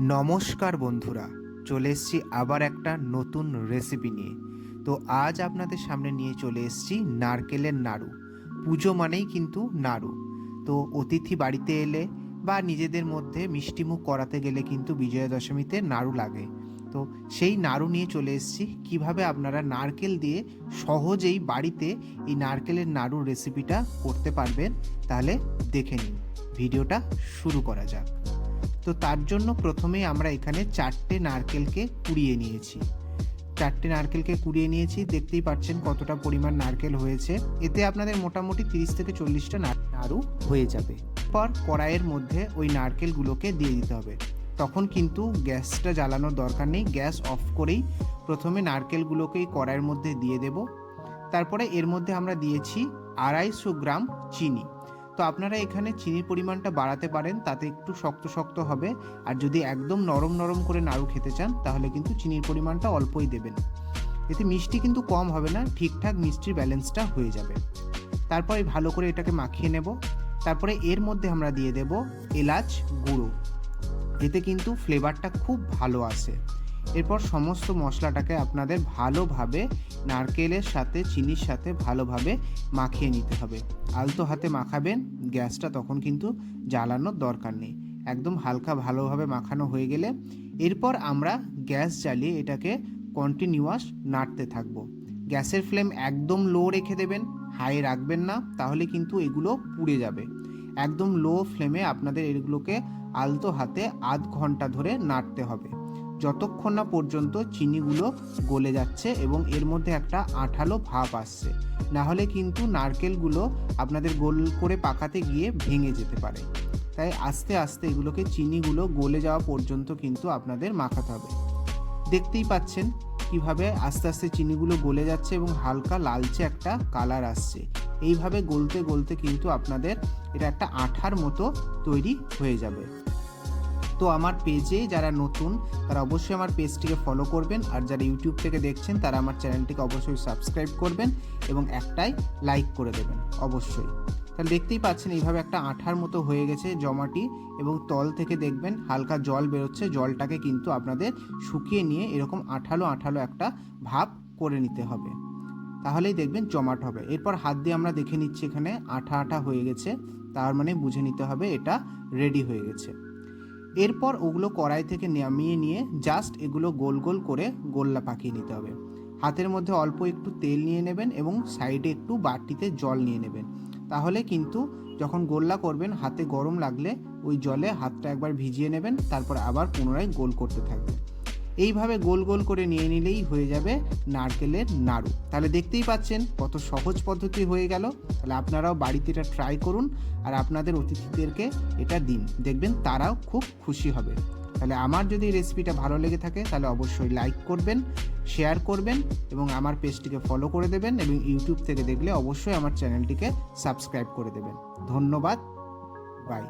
নমস্কার বন্ধুরা, চলে এসেছি আবার একটা নতুন রেসিপি নিয়ে। তো আজ আপনাদের সামনে নিয়ে চলে এসেছি নারকেলের নাড়ু। পুজো মানেই কিন্তু নাড়ু। তো অতিথি বাড়িতে এলে বা নিজেদের মধ্যে মিষ্টিমুখ করাতে গেলে কিন্তু বিজয়া দশমীতে নাড়ু লাগে। তো সেই নাড়ু নিয়ে চলে এসেছি, কীভাবে আপনারা নারকেল দিয়ে সহজেই বাড়িতে এই নারকেলের নাড়ুর রেসিপিটা করতে পারবেন, তাহলে দেখে নিন। ভিডিওটা শুরু করা যাক। তো তার জন্য প্রথমেই আমরা এখানে চারটে নারকেলকে কুড়িয়ে নিয়েছি। চারটে নারকেলকে কুড়িয়ে নিয়েছি, দেখতেই পাচ্ছেন কতটা পরিমাণ নারকেল হয়েছে। এতে আপনাদের মোটামুটি তিরিশ থেকে চল্লিশটা নাড়ু হয়ে যাবে। পর কড়াইয়ের মধ্যে ওই নারকেলগুলোকে দিয়ে দিতে হবে। তখন কিন্তু গ্যাসটা জ্বালানোর দরকার নেই, গ্যাস অফ করেই প্রথমে নারকেলগুলোকেই কড়াইয়ের মধ্যে দিয়ে দেব। তারপরে এর মধ্যে আমরা দিয়েছি আড়াইশো গ্রাম চিনি। তো আপনারা এখানে চিনির পরিমাণটা বাড়াতে পারেন, তাতে একটু শক্ত শক্ত হবে। আর যদি একদম নরম নরম করে নাড়ু খেতে চান, তাহলে কিন্তু চিনির পরিমাণটা অল্পই দেবেন। এতে মিষ্টি কিন্তু কম হবে না, ঠিকঠাক মিষ্টির ব্যালেন্সটা হয়ে যাবে। তারপরে ভালো করে এটাকে মাখিয়ে নেব। তারপরে এর মধ্যে আমরা দিয়ে দেব এলাচ গুঁড়ো। এতে কিন্তু ফ্লেভারটা খুব ভালো আসে। এরপর সমস্ত মশলাটাকে আপনাদের ভালোভাবে নারকেলের সাথে, চিনির সাথে ভালোভাবে মাখিয়ে নিতে হবে। আলতো হাতে মাখাবেন, গ্যাসটা তখন কিন্তু জ্বালানোর দরকার নেই। একদম হালকা ভালোভাবে মাখানো হয়ে গেলে এরপর আমরা গ্যাস জ্বালিয়ে এটাকে কন্টিনিউয়াস নাড়তে থাকব। গ্যাসের ফ্লেম একদম লো রেখে দেবেন, হাই রাখবেন না, তাহলে কিন্তু এগুলো পুড়ে যাবে। একদম লো ফ্লেমে আপনাদের এগুলোকে আলতো হাতে আধ ঘণ্টা ধরে নাড়তে হবে। যতক্ষণ না পর্যন্ত চিনিগুলো গলে যাচ্ছে এবং এর মধ্যে একটা আঠালো ভাব আসছে, না হলে কিন্তু নারকেলগুলো আপনাদের গোল করে পাকাতে গিয়ে ভেঙে যেতে পারে। তাই আস্তে আস্তে এগুলোকে চিনিগুলো গলে যাওয়া পর্যন্ত কিন্তু আপনাদের মাখাতে হবে। দেখতেই পাচ্ছেন কীভাবে আস্তে আস্তে চিনিগুলো গলে যাচ্ছে এবং হালকা লালচে একটা কালার আসছে। এইভাবে গলতে গলতে কিন্তু আপনাদের এটা একটা আঠার মতো তৈরি হয়ে যাবে। তো আমার পেজে যারা নতুন, তারা অবশ্যই আমার পেজটিকে ফলো করবেন। আর যারা ইউটিউব থেকে দেখছেন, তারা আমার চ্যানেলটিকে অবশ্যই সাবস্ক্রাইব করবেন এবং একটাই লাইক করে দেবেন, অবশ্যই। তাহলে দেখতেই পাচ্ছেন, এইভাবে একটা আঠার মতো হয়ে গেছে জমাটি এবং তল থেকে দেখবেন হালকা জল বেরোচ্ছে। জলটাকে কিন্তু আপনাদের শুকিয়ে নিয়ে এরকম আঠালো আঠালো একটা ভাব করে নিতে হবে। তাহলেই দেখবেন জমাট হবে। এরপর হাত দিয়ে আমরা দেখে নিচ্ছি এখানে আঠা আঠা হয়ে গেছে। তার মানে বুঝে নিতে হবে এটা রেডি হয়ে গেছে। এরপর ওগুলো কড়াই থেকে নামিয়ে নিয়ে জাস্ট এগুলো গোল গোল করে গোল্লা পাকিয়ে নিতে হবে। হাতের মধ্যে অল্প একটু তেল নিয়ে নেবেন এবং সাইডে একটু বাটিতে জল নিয়ে নেবেন। তাহলে কিন্তু যখন গোল্লা করবেন, হাতে গরম লাগলে ওই জলে হাতটা একবার ভিজিয়ে নেবেন, তারপর আবার পুনরায় গোল করতে থাকবেন। এইভাবে গোল গোল করে নিয়ে নিলেই হয়ে যাবে নারকেলের নাড়ু। তাহলে দেখতেই পাচ্ছেন কত সহজ পদ্ধতি হয়ে গেল। তাহলে আপনারাও বাড়িতে এটা ট্রাই করুন আর আপনাদের অতিথিদেরকে এটা দিন। দেখবেন তারাও খুব খুশি হবে। তাহলে আমার যদি রেসিপিটা ভালো লেগে থাকে, তাহলে অবশ্যই লাইক করবেন শেয়ার করবেন এবং আমার পেজটিকে ফলো করে দেবেন এবং ইউটিউব থেকে দেখলে অবশ্যই আমার চ্যানেলটিকে সাবস্ক্রাইব করে দেবেন। ধন্যবাদ। বাই